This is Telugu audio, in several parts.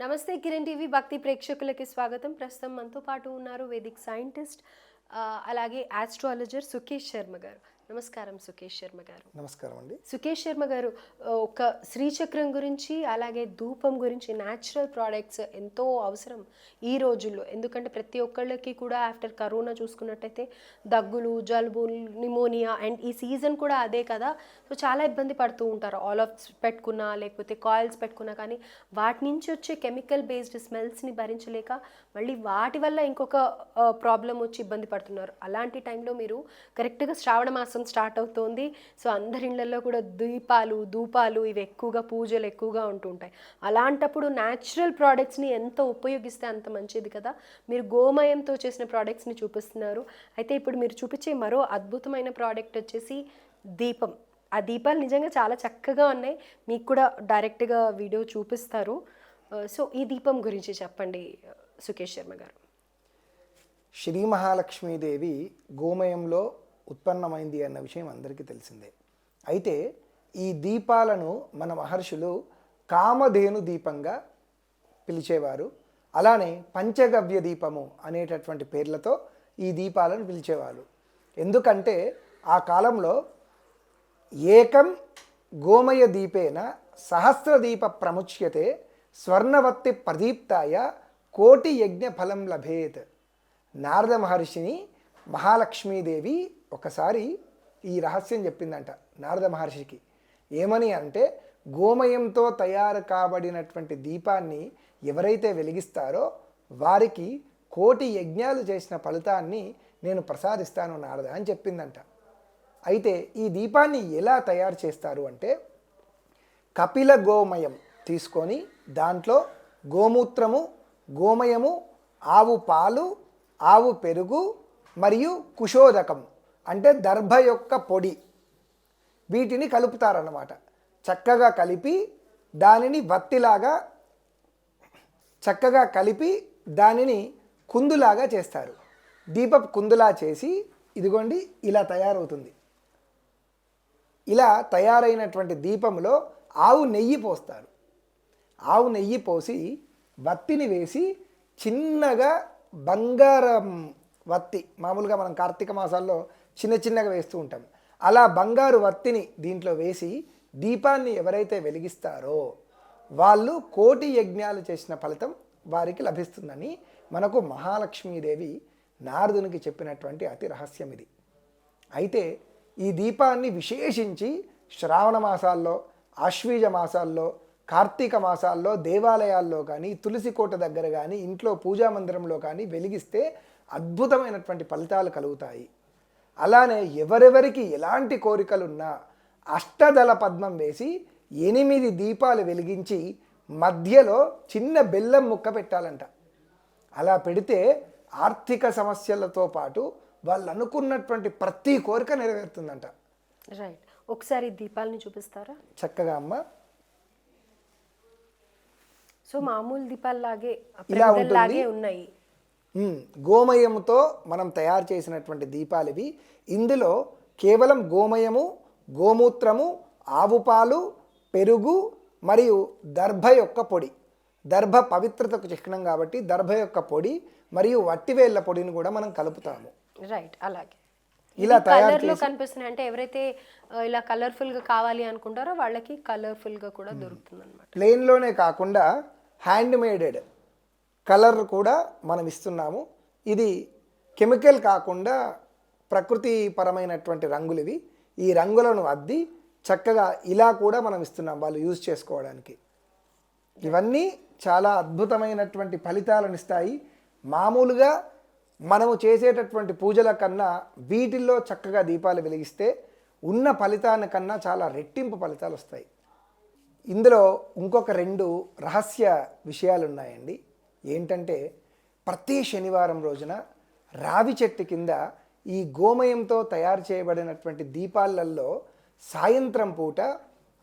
నమస్తే కిరణ్ టీవీ భక్తి ప్రేక్షకులకి స్వాగతం. ప్రస్తుతం మనతో పాటు ఉన్నారు వేదిక్ సైంటిస్ట్ అలాగే ఆస్ట్రాలజర్ సుకేష్ శర్మ గారు. నమస్కారం సుకేష్ శర్మ గారు. నమస్కారం అండి. సుకేష్ శర్మ గారు ఒక శ్రీచక్రం గురించి అలాగే ధూపం గురించి న్యాచురల్ ప్రోడక్ట్స్ ఎంతో అవసరం ఈ రోజుల్లో. ఎందుకంటే ప్రతి ఒక్కళ్ళకి కూడా ఆఫ్టర్ కరోనా చూసుకున్నట్టయితే దగ్గులు జలుబు నిమోనియా అండ్ ఈ సీజన్ కూడా అదే కదా. సో చాలా ఇబ్బంది పడుతూ ఉంటారు. ఆల్ ఆఫ్ పెట్టుకున్నా లేకపోతే కాయిల్స్ పెట్టుకున్నా కానీ వాటి నుంచి వచ్చే కెమికల్ బేస్డ్ స్మెల్స్ని భరించలేక మళ్ళీ వాటి వల్ల ఇంకొక ప్రాబ్లం వచ్చి ఇబ్బంది పడుతున్నారు. అలాంటి టైంలో మీరు కరెక్ట్గా శ్రావణ మాసం స్టార్ట్ అవుతోంది. సో అందరి ఇళ్ళలో కూడా దీపాలు ధూపాలు ఇవి ఎక్కువగా పూజలు ఎక్కువగా ఉంటుంటాయి. అలాంటప్పుడు న్యాచురల్ ప్రోడక్ట్స్ని ఎంత ఉపయోగిస్తే అంత మంచిది కదా. మీరు గోమయంతో చేసిన ప్రోడక్ట్స్ని చూపిస్తున్నారు. అయితే ఇప్పుడు మీరు చూపించే మరో అద్భుతమైన ప్రోడక్ట్ వచ్చేసి దీపం. ఆ దీపాలు నిజంగా చాలా చక్కగా ఉన్నాయి. మీకు కూడా డైరెక్ట్గా వీడియో చూపిస్తారు. సో ఈ దీపం గురించి చెప్పండి సుకేష్ శర్మ గారు. శ్రీ మహాలక్ష్మీదేవి గోమయంలో ఉత్పన్నమైంది అన్న విషయం అందరికీ తెలిసిందే. అయితే ఈ దీపాలను మన మహర్షులు కామధేను దీపంగా పిలిచేవారు. అలానే పంచగవ్య దీపము అనేటటువంటి పేర్లతో ఈ దీపాలను పిలిచేవారు ఎందుకంటే ఆ కాలంలో ఏకం గోమయ దీపేన సహస్రదీప ప్రముచ్యతే స్వర్ణవత్తి ప్రదీప్తాయ కోటి యజ్ఞ ఫలం లభేత్. నారద మహర్షిని మహాలక్ష్మీదేవి ఒకసారి ఈ రహస్యం చెప్పిందంట నారద మహర్షికి. ఏమని అంటే గోమయంతో తయారు కాబడినటువంటి దీపాన్ని ఎవరైతే వెలిగిస్తారో వారికి కోటి యజ్ఞాలు చేసిన ఫలితాన్ని నేను ప్రసాదిస్తాను నారద అని చెప్పిందంట. అయితే ఈ దీపాన్ని ఎలా తయారు చేస్తారు అంటే కపిల గోమయం తీసుకొని దాంట్లో గోమూత్రము గోమయము ఆవు పాలు ఆవు పెరుగు మరియు కుశోదకం అంటే దర్భ యొక్క పొడి. వీటిని కలుపుతారన్నమాట. చక్కగా కలిపి దానిని వత్తిలాగా చక్కగా కలిపి దానిని కుందులాగా చేస్తారు. దీపపు కుందులా చేసి ఇదిగోండి ఇలా తయారవుతుంది. ఇలా తయారైనటువంటి దీపంలో ఆవు నెయ్యి పోస్తారు. ఆవు నెయ్యి పోసి వత్తిని వేసి చిన్నగా బంగారం వత్తి మామూలుగా మనం కార్తీక మాసాల్లో చిన్న చిన్నగా వేస్తూ ఉంటాం. అలా బంగారు వత్తిని దీంట్లో వేసి దీపాన్ని ఎవరైతే వెలిగిస్తారో వాళ్ళు కోటి యజ్ఞాలు చేసిన ఫలితం వారికి లభిస్తుందని మనకు మహాలక్ష్మీదేవి నారదునికి చెప్పినటువంటి అతి రహస్యం ఇది. అయితే ఈ దీపాన్ని విశేషించి శ్రావణ మాసాల్లో ఆశ్వీజ మాసాల్లో కార్తీక మాసాల్లో దేవాలయాల్లో కానీ తులసి కోట దగ్గర కానీ ఇంట్లో పూజా మందిరంలో కానీ వెలిగిస్తే అద్భుతమైనటువంటి ఫలితాలు కలుగుతాయి. అలానే ఎవరెవరికి ఎలాంటి కోరికలున్నా అష్టదళ పద్మం వేసి ఎనిమిది దీపాలు వెలిగించి మధ్యలో చిన్న బెల్లం ముక్క పెట్టాలంట. అలా పెడితే ఆర్థిక సమస్యలతో పాటు వాళ్ళు అనుకున్నటువంటి ప్రతి కోరిక నెరవేరుతుందంట. రైట్. ఒకసారి దీపాలని చూపిస్తారా? చక్కగా అమ్మ. సో మామూలు ఉంటుంది. లాగే ఉన్నాయి. గోమయంతో మనం తయారు చేసినటువంటి దీపాలు ఇవి. ఇందులో కేవలం గోమయము గోమూత్రము ఆవు పాలు పెరుగు మరియు దర్భ యొక్క పొడి. దర్భ పవిత్రతకు చిహ్నం కాబట్టి దర్భ యొక్క పొడి మరియు వట్టివేళ్ళ పొడిని కూడా మనం కలుపుతాము. రైట్ అలాగే. ఇలా తయారు కలర్లో కనిపిస్తున్నాయి. అంటే ఎవరైతే ఇలా కలర్ఫుల్గా కావాలి అనుకుంటారో వాళ్ళకి కలర్ఫుల్గా కూడా దొరుకుతుంది అనమాట ప్లెయిన్లోనే కాకుండా హ్యాండ్ మేడెడ్ కలర్ కూడా మనం ఇస్తున్నాము. ఇది కెమికల్ కాకుండా ప్రకృతి పరమైనటువంటి రంగులు ఇవి. ఈ రంగులను అద్ది చక్కగా ఇలా కూడా మనం ఇస్తున్నాం వాళ్ళు యూజ్ చేసుకోవడానికి. ఇవన్నీ చాలా అద్భుతమైనటువంటి ఫలితాలను ఇస్తాయి. మామూలుగా మనము చేసేటటువంటి పూజల కన్నా వీటిల్లో చక్కగా దీపాలు వెలిగిస్తే ఉన్న ఫలితాన్ని కన్నా చాలా రెట్టింపు ఫలితాలు వస్తాయి. ఇందులో ఇంకొక రెండు రహస్య విషయాలు ఉన్నాయండి ఏంటంటే ప్రతి శనివారం రోజున రావి చెట్టు కింద ఈ గోమయంతో తయారు చేయబడినటువంటి దీపాలలో సాయంత్రం పూట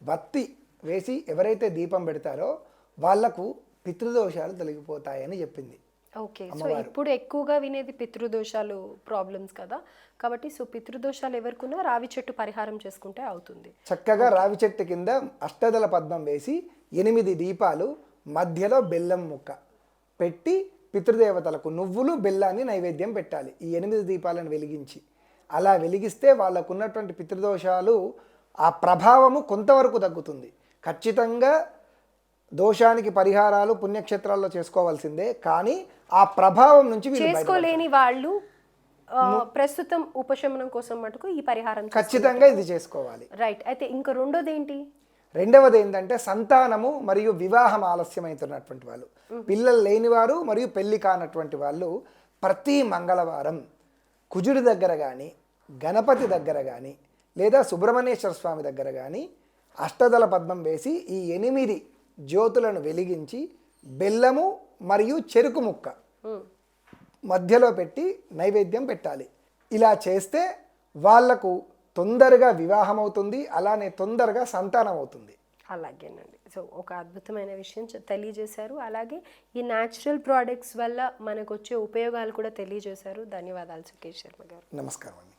బత్తి వేసి ఎవరైతే దీపం పెడతారో వాళ్ళకు పితృదోషాలు తొలగిపోతాయని చెప్పింది ఓకే సో ఇప్పుడు ఎక్కువగా వినేది పితృదోషాలు ప్రాబ్లమ్స్ కదా. కాబట్టి సో పితృదోషాలు ఎవరికున్నా రావి చెట్టు పరిహారం చేసుకుంటే అవుతుంది. చక్కగా రావి చెట్టు కింద అష్టదళ పద్మం వేసి ఎనిమిది దీపాలు మధ్యలో బెల్లం ముక్క. పెట్టి పితృదేవతలకు నువ్వులు బెల్లాన్ని నైవేద్యం పెట్టాలి. ఈ ఎనిమిది దీపాలను వెలిగించి. అలా వెలిగిస్తే వాళ్ళకు ఉన్నటువంటి పితృదోషాలు ఆ ప్రభావము కొంతవరకు తగ్గుతుంది. ఖచ్చితంగా దోషానికి పరిహారాలు పుణ్యక్షేత్రాల్లో చేసుకోవాల్సిందే. కానీ ఆ ప్రభావం నుంచి చేసుకోలేని వాళ్ళు ప్రస్తుతం ఉపశమనం కోసం మటుకు ఈ పరిహారం ఖచ్చితంగా ఇది చేసుకోవాలి. రైట్ అయితే ఇంకా రెండోది ఏంటి రెండవది ఏంటంటే సంతానము మరియు వివాహం ఆలస్యమవుతున్నటువంటి వాళ్ళు. పిల్లలు లేనివారు మరియు పెళ్ళి కానటువంటి వాళ్ళు ప్రతి మంగళవారం కుజుడి దగ్గర కానీ గణపతి దగ్గర కానీ లేదా సుబ్రహ్మణ్యేశ్వర స్వామి దగ్గర కానీ అష్టదల పద్మం వేసి ఈ ఎనిమిది జ్యోతులను వెలిగించి బెల్లము మరియు చెరుకు ముక్క మధ్యలో పెట్టి నైవేద్యం పెట్టాలి. ఇలా చేస్తే వాళ్ళకు తొందరగా వివాహం అవుతుంది అలానే తొందరగా సంతానం అవుతుంది అలాగేనండి. సో ఒక అద్భుతమైన విషయం తెలియజేశారు. అలాగే ఈ న్యాచురల్ ప్రోడక్ట్స్ వల్ల మనకు వచ్చే ఉపయోగాలు కూడా తెలియజేశారు. ధన్యవాదాలు సుకేష్ శర్మ గారు. నమస్కారం అండి